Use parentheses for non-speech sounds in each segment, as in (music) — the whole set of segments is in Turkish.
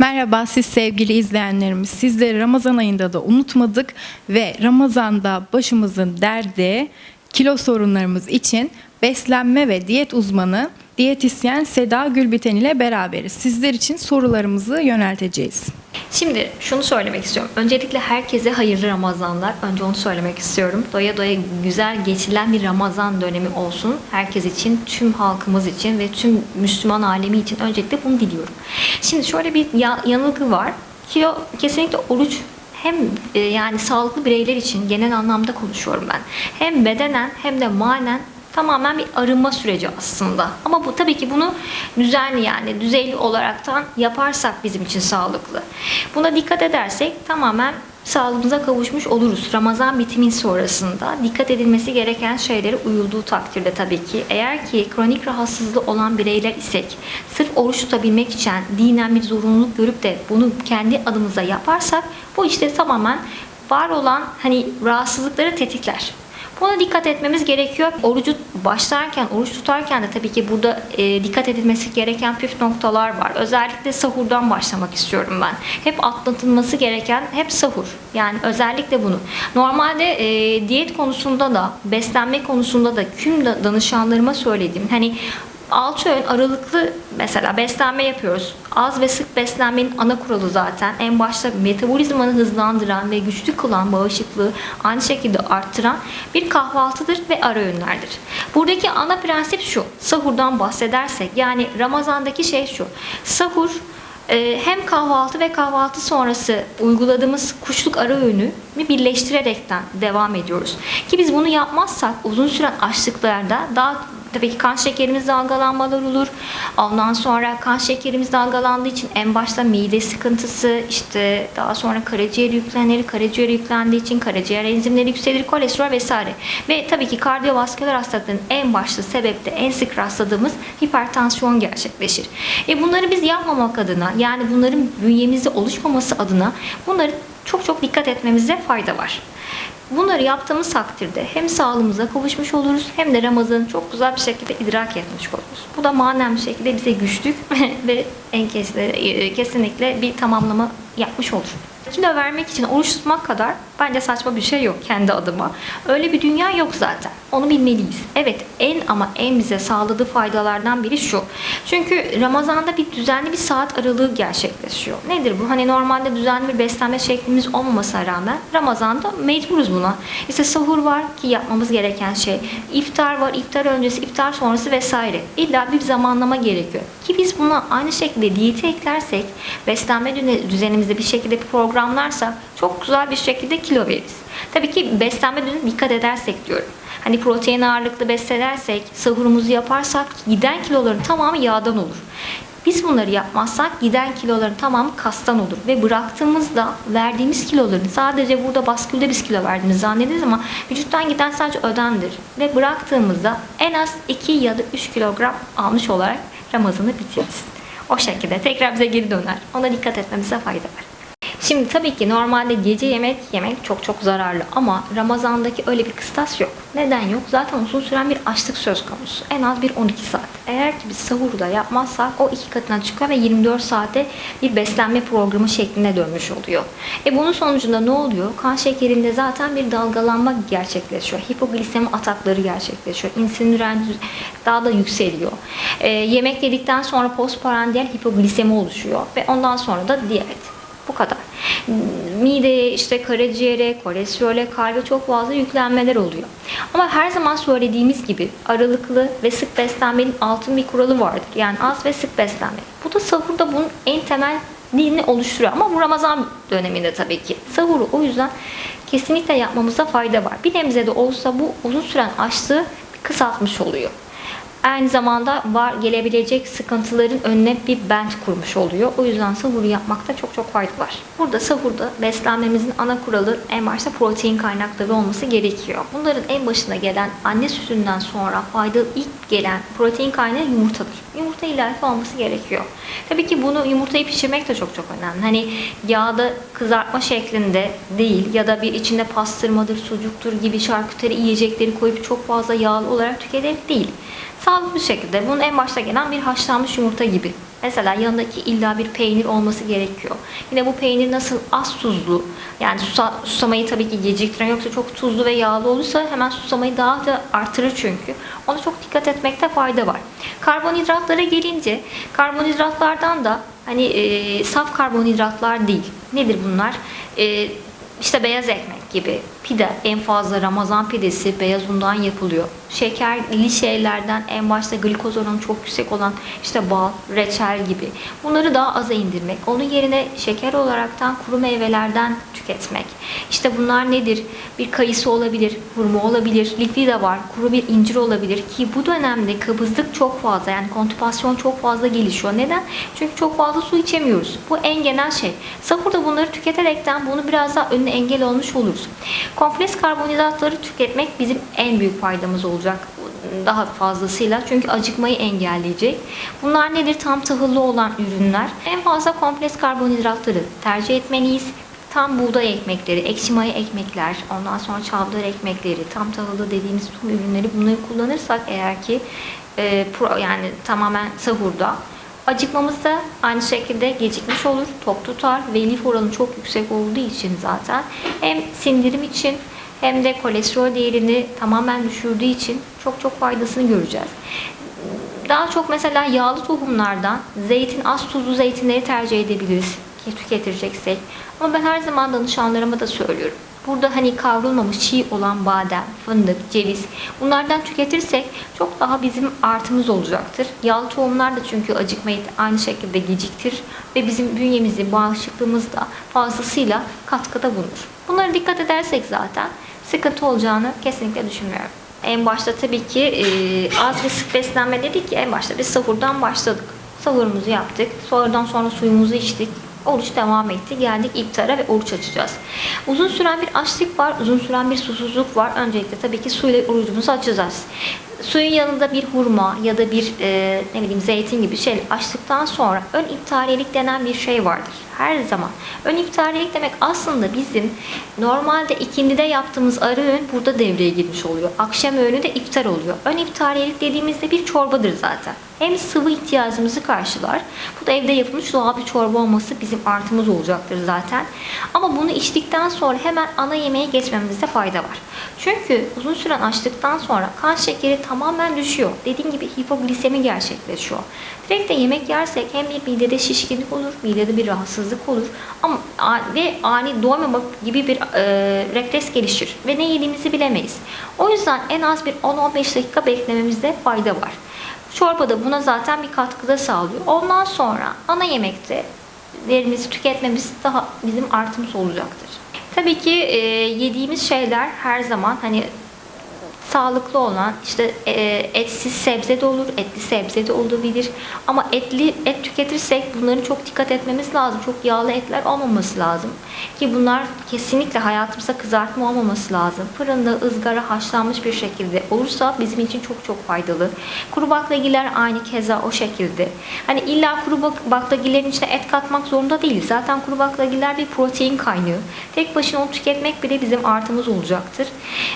Merhaba siz sevgili izleyenlerimiz. Sizleri Ramazan ayında da unutmadık ve Ramazan'da başımızın derdi kilo sorunlarımız için beslenme ve diyet uzmanı diyetisyen Seda Gülbiten ile beraberiz. Sizler için sorularımızı yönelteceğiz. Şimdi şunu söylemek istiyorum. Öncelikle herkese hayırlı Ramazanlar. Önce onu söylemek istiyorum. Doya doya güzel geçilen bir Ramazan dönemi olsun. Herkes için, tüm halkımız için ve tüm Müslüman alemi için öncelikle bunu diliyorum. Şimdi şöyle bir ya- yanılgı var. Kilo kesinlikle oruç hem e, yani sağlıklı bireyler için genel anlamda konuşuyorum ben. Hem bedenen hem de manen tamamen bir arınma süreci aslında. Ama bu tabii ki bunu düzenli yani düzeyli olaraktan yaparsak bizim için sağlıklı. Buna dikkat edersek tamamen sağlığımıza kavuşmuş oluruz. Ramazan bitimin sonrasında dikkat edilmesi gereken şeylere uyulduğu takdirde tabii ki. Eğer ki kronik rahatsızlığı olan bireyler isek, sırf oruç tutabilmek için dinen bir zorunluluk görüp de bunu kendi adımıza yaparsak bu işte tamamen var olan hani rahatsızlıkları tetikler. Buna dikkat etmemiz gerekiyor. Orucu başlarken, oruç tutarken de tabii ki burada e, dikkat edilmesi gereken püf noktalar var. Özellikle sahurdan başlamak istiyorum ben. Hep atlatılması gereken hep sahur. Yani özellikle bunu. Normalde e, diyet konusunda da, beslenme konusunda da tüm da- danışanlarıma söylediğim hani 6 öğün aralıklı mesela beslenme yapıyoruz. Az ve sık beslenmenin ana kuralı zaten. En başta metabolizmanı hızlandıran ve güçlü kılan bağışıklığı aynı şekilde arttıran bir kahvaltıdır ve ara öğünlerdir. Buradaki ana prensip şu. Sahurdan bahsedersek yani Ramazan'daki şey şu. Sahur ee, hem kahvaltı ve kahvaltı sonrası uyguladığımız kuşluk ara öğünü birleştirerekten devam ediyoruz. Ki biz bunu yapmazsak uzun süren açlıklarda daha tabii ki kan şekerimiz dalgalanmalar olur. Ondan sonra kan şekerimiz dalgalandığı için en başta mide sıkıntısı, işte daha sonra karaciğer yüklenir, karaciğer yüklendiği için karaciğer enzimleri yükselir, kolesterol vesaire. Ve tabii ki kardiyovasküler hastalıkların en başta sebep de en sık rastladığımız hipertansiyon gerçekleşir. E bunları biz yapmamak adına yani bunların bünyemizde oluşmaması adına bunları çok çok dikkat etmemize fayda var. Bunları yaptığımız takdirde hem sağlığımıza kavuşmuş oluruz hem de Ramazan'ı çok güzel bir şekilde idrak etmiş oluruz. Bu da manen bir şekilde bize güçlük (laughs) ve en kesinlikle, kesinlikle bir tamamlama yapmış olur. Kilo vermek için oruç tutmak kadar bence saçma bir şey yok kendi adıma. Öyle bir dünya yok zaten. Onu bilmeliyiz. Evet en ama en bize sağladığı faydalardan biri şu. Çünkü Ramazan'da bir düzenli bir saat aralığı gerçekleşiyor. Nedir bu? Hani normalde düzenli bir beslenme şeklimiz olmamasına rağmen Ramazan'da mecburuz buna. İşte sahur var ki yapmamız gereken şey. İftar var, iftar öncesi, iftar sonrası vesaire. İlla bir zamanlama gerekiyor. Ki biz buna aynı şekilde diyeti eklersek, beslenme düzenimizde bir şekilde programlarsak çok güzel bir şekilde kilo veririz. Tabii ki beslenme düzenine dikkat edersek diyorum. Hani protein ağırlıklı besledersek, sahurumuzu yaparsak giden kiloların tamamı yağdan olur. Biz bunları yapmazsak giden kiloların tamamı kastan olur ve bıraktığımızda verdiğimiz kiloların sadece burada baskülde biz kilo verdiğimizi zannederiz ama vücuttan giden sadece ödendir ve bıraktığımızda en az 2 ya da 3 kilogram almış olarak Ramazan'ı bitiririz. O şekilde tekrar bize geri döner. Ona dikkat etmemize fayda var. Şimdi tabii ki normalde gece yemek yemek çok çok zararlı ama Ramazan'daki öyle bir kıstas yok. Neden yok? Zaten uzun süren bir açlık söz konusu. En az bir 12 saat. Eğer ki biz sahuru da yapmazsak o iki katına çıkıyor ve 24 saate bir beslenme programı şeklinde dönmüş oluyor. E bunun sonucunda ne oluyor? Kan şekerinde zaten bir dalgalanma gerçekleşiyor. Hipoglisemi atakları gerçekleşiyor. İnsülin direnci daha da yükseliyor. E, yemek yedikten sonra postprandial hipoglisemi oluşuyor ve ondan sonra da diyabet. Bu kadar. Mideye, işte karaciğere, kolesterole, kalbe çok fazla yüklenmeler oluyor. Ama her zaman söylediğimiz gibi aralıklı ve sık beslenmenin altın bir kuralı vardır. Yani az ve sık beslenme. Bu da sahurda bunun en temel dilini oluşturuyor. Ama bu Ramazan döneminde tabii ki. Sahuru o yüzden kesinlikle yapmamıza fayda var. Bir nebze de olsa bu uzun süren açlığı kısaltmış oluyor aynı zamanda var gelebilecek sıkıntıların önüne bir bent kurmuş oluyor. O yüzden sahuru yapmakta çok çok fayda var. Burada sahurda beslenmemizin ana kuralı en başta protein kaynakları olması gerekiyor. Bunların en başına gelen anne sütünden sonra faydalı ilk gelen protein kaynağı yumurtadır. Yumurta illaki olması gerekiyor. Tabii ki bunu yumurtayı pişirmek de çok çok önemli. Hani yağda kızartma şeklinde değil ya da bir içinde pastırmadır, sucuktur gibi şarküteri yiyecekleri koyup çok fazla yağlı olarak tüketerek değil. Sağlıklı bir şekilde bunun en başta gelen bir haşlanmış yumurta gibi. Mesela yanındaki illa bir peynir olması gerekiyor. Yine bu peynir nasıl az tuzlu yani susa- susamayı tabii ki geciktiren yoksa çok tuzlu ve yağlı olursa hemen susamayı daha da artırır çünkü. Ona çok dikkat etmekte fayda var. Karbonhidratlara gelince karbonhidratlardan da hani e, saf karbonhidratlar değil. Nedir bunlar? E, işte beyaz ekmek gibi pide en fazla Ramazan pidesi beyaz undan yapılıyor. Şekerli şeylerden en başta glikoz oranı çok yüksek olan işte bal, reçel gibi. Bunları daha aza indirmek. Onun yerine şeker olaraktan kuru meyvelerden tüketmek. İşte bunlar nedir? Bir kayısı olabilir, hurma olabilir, lifli de var, kuru bir incir olabilir ki bu dönemde kabızlık çok fazla yani kontipasyon çok fazla gelişiyor. Neden? Çünkü çok fazla su içemiyoruz. Bu en genel şey. Sahurda bunları tüketerekten bunu biraz daha önüne engel olmuş oluruz. Kompleks karbonhidratları tüketmek bizim en büyük faydamız olacak daha fazlasıyla çünkü acıkmayı engelleyecek. Bunlar nedir? Tam tahıllı olan ürünler. En fazla kompleks karbonhidratları tercih etmeliyiz. Tam buğday ekmekleri, ekşi maya ekmekler, ondan sonra çavdar ekmekleri, tam tahıllı dediğimiz tüm ürünleri bunları kullanırsak eğer ki e, pro, yani tamamen sahurda Acıkmamız da aynı şekilde gecikmiş olur, tok tutar ve lif oranı çok yüksek olduğu için zaten hem sindirim için hem de kolesterol değerini tamamen düşürdüğü için çok çok faydasını göreceğiz. Daha çok mesela yağlı tohumlardan zeytin, az tuzlu zeytinleri tercih edebiliriz ki tüketeceksek. Ama ben her zaman danışanlarıma da söylüyorum. Burada hani kavrulmamış çiğ olan badem, fındık, ceviz bunlardan tüketirsek çok daha bizim artımız olacaktır. Yağlı tohumlar da çünkü acıkmayı aynı şekilde geciktirir ve bizim bünyemizi, bağışıklığımız da fazlasıyla katkıda bulunur. Bunlara dikkat edersek zaten sıkıntı olacağını kesinlikle düşünmüyorum. En başta tabii ki e, az ve sık beslenme dedik ki en başta biz sahurdan başladık. Sahurumuzu yaptık. Sonradan sonra suyumuzu içtik. Oruç devam etti. Geldik iftara ve oruç açacağız. Uzun süren bir açlık var. Uzun süren bir susuzluk var. Öncelikle tabii ki suyla orucumuzu açacağız. Suyun yanında bir hurma ya da bir e, ne bileyim zeytin gibi şey açtıktan sonra ön iftariyelik denen bir şey vardır. Her zaman. Ön iftariyelik demek aslında bizim normalde ikindide yaptığımız ara öğün burada devreye girmiş oluyor. Akşam öğünü de iftar oluyor. Ön iftariyelik dediğimizde bir çorbadır zaten. Hem sıvı ihtiyacımızı karşılar. Bu da evde yapılmış doğal bir çorba olması bizim artımız olacaktır zaten. Ama bunu içtikten sonra hemen ana yemeğe geçmemizde fayda var. Çünkü uzun süren açlıktan sonra kan şekeri tamamen düşüyor. Dediğim gibi hipoglisemi gerçekleşiyor. Direkt de yemek yersek hem bir midede şişkinlik olur, midede bir rahatsızlık olur ama ve ani doymamak gibi bir e, refleks gelişir ve ne yediğimizi bilemeyiz. O yüzden en az bir 10-15 dakika beklememizde fayda var. Çorba da buna zaten bir katkıda sağlıyor. Ondan sonra ana yemekte değerimizi tüketmemiz daha bizim artımız olacaktır. Tabii ki e, yediğimiz şeyler her zaman hani sağlıklı olan işte e, etsiz sebze de olur, etli sebze de olabilir. Ama etli et tüketirsek bunların çok dikkat etmemiz lazım. Çok yağlı etler olmaması lazım. Ki bunlar kesinlikle hayatımıza kızartma olmaması lazım. Fırında, ızgara, haşlanmış bir şekilde olursa bizim için çok çok faydalı. Kuru baklagiller aynı keza o şekilde. Hani illa kuru bak- baklagillerin içine et katmak zorunda değiliz. Zaten kuru baklagiller bir protein kaynağı. Tek başına onu tüketmek bile bizim artımız olacaktır.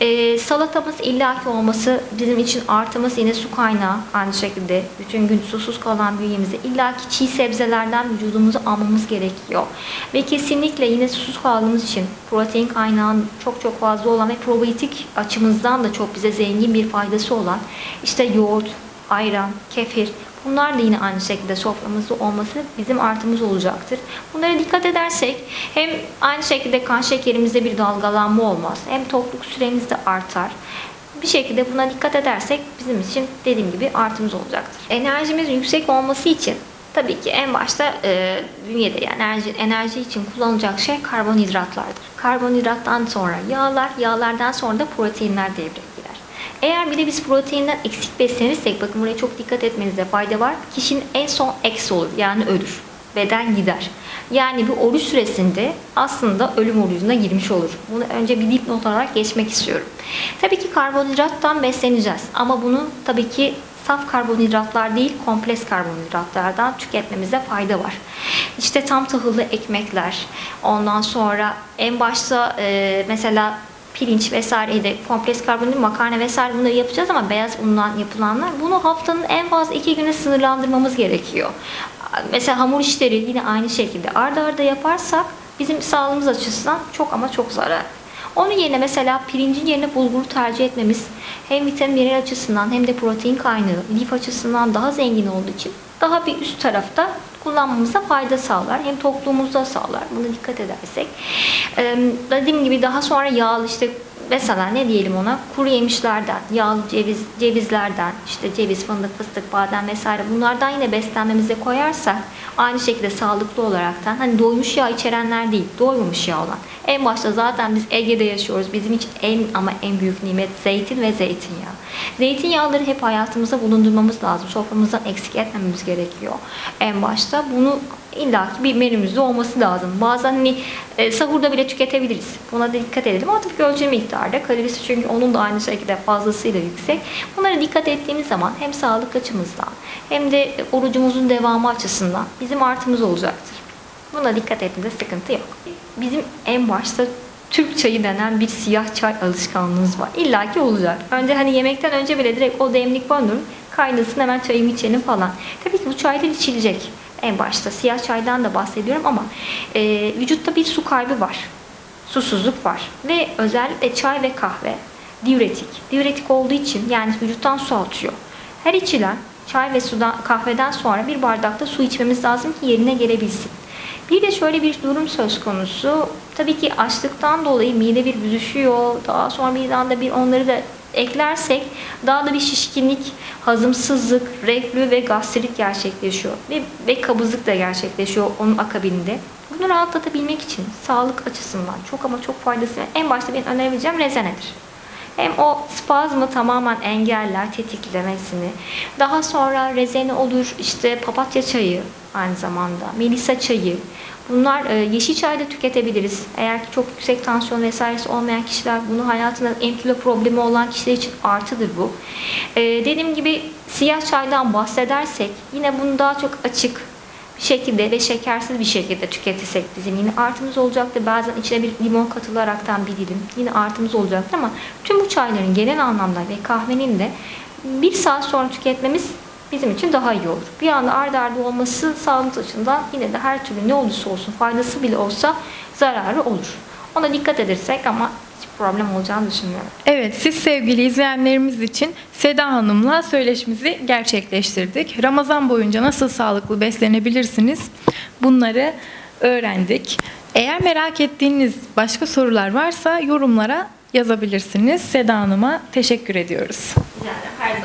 Ee, salatamız illaki olması bizim için artımız yine su kaynağı aynı şekilde. Bütün gün susuz kalan bünyemize illaki çiğ sebzelerden vücudumuzu almamız gerekiyor. Ve kesinlikle yine susuz kaldığımız için protein kaynağı çok çok fazla olan ve probiyotik açımızdan da çok bize zengin bir faydası olan işte yoğurt, ayran, kefir Bunlar da yine aynı şekilde soframızda olması bizim artımız olacaktır. Bunlara dikkat edersek hem aynı şekilde kan şekerimizde bir dalgalanma olmaz. Hem tokluk süremiz de artar. Bir şekilde buna dikkat edersek bizim için dediğim gibi artımız olacaktır. Enerjimizin yüksek olması için tabii ki en başta e, bünyede yani enerji, enerji için kullanılacak şey karbonhidratlardır. Karbonhidrattan sonra yağlar, yağlardan sonra da proteinler devreye girer. Eğer bir de biz proteinden eksik beslenirsek bakın buraya çok dikkat etmenizde fayda var. Kişinin en son eksi olur yani ölür. Beden gider. Yani bu oruç süresinde aslında ölüm orucuna girmiş olur. Bunu önce bir dipnot olarak geçmek istiyorum. Tabii ki karbonhidrattan besleneceğiz ama bunu tabii ki saf karbonhidratlar değil kompleks karbonhidratlardan tüketmemize fayda var. İşte tam tahıllı ekmekler, ondan sonra en başta e, mesela pirinç vesaireydi, kompleks karbonhidrat, makarna vesaire bunları yapacağız ama beyaz undan yapılanlar bunu haftanın en fazla iki güne sınırlandırmamız gerekiyor. Mesela hamur işleri yine aynı şekilde arda arda yaparsak bizim sağlığımız açısından çok ama çok zarar. Onun yerine mesela pirincin yerine bulguru tercih etmemiz hem vitamin açısından hem de protein kaynağı, lif açısından daha zengin olduğu için daha bir üst tarafta kullanmamıza fayda sağlar. Hem tokluğumuzda sağlar. Buna dikkat edersek. Ee, dediğim gibi daha sonra yağlı işte mesela ne diyelim ona kuru yemişlerden, yağlı ceviz, cevizlerden, işte ceviz, fındık, fıstık, badem vesaire bunlardan yine beslenmemize koyarsak aynı şekilde sağlıklı olaraktan hani doymuş yağ içerenler değil, doymamış yağ olan. En başta zaten biz Ege'de yaşıyoruz. Bizim için en ama en büyük nimet zeytin ve zeytinyağı. Zeytinyağları hep hayatımızda bulundurmamız lazım. Soframızdan eksik etmememiz gerekiyor. En başta bunu illaki bir menümüzde olması lazım. Bazen hani e, sahurda bile tüketebiliriz. Buna da dikkat edelim. Ama tabii ki miktarda. Kalorisi çünkü onun da aynı şekilde fazlasıyla yüksek. Bunlara dikkat ettiğimiz zaman hem sağlık açımızdan hem de orucumuzun devamı açısından bizim artımız olacaktır. Buna dikkat ettiğinde sıkıntı yok. Bizim en başta Türk çayı denen bir siyah çay alışkanlığımız var. İlla ki olacak. Önce hani yemekten önce bile direkt o demlik banırım. Kaynasın hemen çayımı içelim falan. Tabii ki bu çaylar içilecek. En başta siyah çaydan da bahsediyorum ama e, vücutta bir su kaybı var. Susuzluk var. Ve özellikle çay ve kahve diüretik. Diüretik olduğu için yani vücuttan su atıyor. Her içilen çay ve sudan, kahveden sonra bir bardakta su içmemiz lazım ki yerine gelebilsin. Bir de şöyle bir durum söz konusu. Tabii ki açlıktan dolayı mide bir büzüşüyor. Daha sonra birden de bir onları da eklersek daha da bir şişkinlik, hazımsızlık, reflü ve gastrit gerçekleşiyor. Ve, ve kabızlık da gerçekleşiyor onun akabinde. Bunu rahatlatabilmek için sağlık açısından çok ama çok faydası. En başta benim önerebileceğim rezenedir. Hem o spazmı tamamen engeller, tetiklemesini. Daha sonra rezene olur, işte papatya çayı aynı zamanda, melisa çayı. Bunlar e, yeşil çay da tüketebiliriz. Eğer çok yüksek tansiyon vesairesi olmayan kişiler, bunu hayatında en kilo problemi olan kişiler için artıdır bu. E, dediğim gibi siyah çaydan bahsedersek yine bunu daha çok açık, bir şekilde ve şekersiz bir şekilde tüketirsek bizim yine artımız olacaktı. Bazen içine bir limon katılaraktan bir dilim yine artımız olacaktı ama tüm bu çayların genel anlamda ve kahvenin de bir saat sonra tüketmemiz bizim için daha iyi olur. Bir anda ardı ardı olması sağlık açısından yine de her türlü ne olursa olsun faydası bile olsa zararı olur. Ona dikkat edersek ama hiç problem olacağını düşünmüyorum. Evet, siz sevgili izleyenlerimiz için Seda Hanım'la söyleşimizi gerçekleştirdik. Ramazan boyunca nasıl sağlıklı beslenebilirsiniz? Bunları öğrendik. Eğer merak ettiğiniz başka sorular varsa yorumlara yazabilirsiniz. Seda Hanım'a teşekkür ediyoruz. Ederim, her zaman.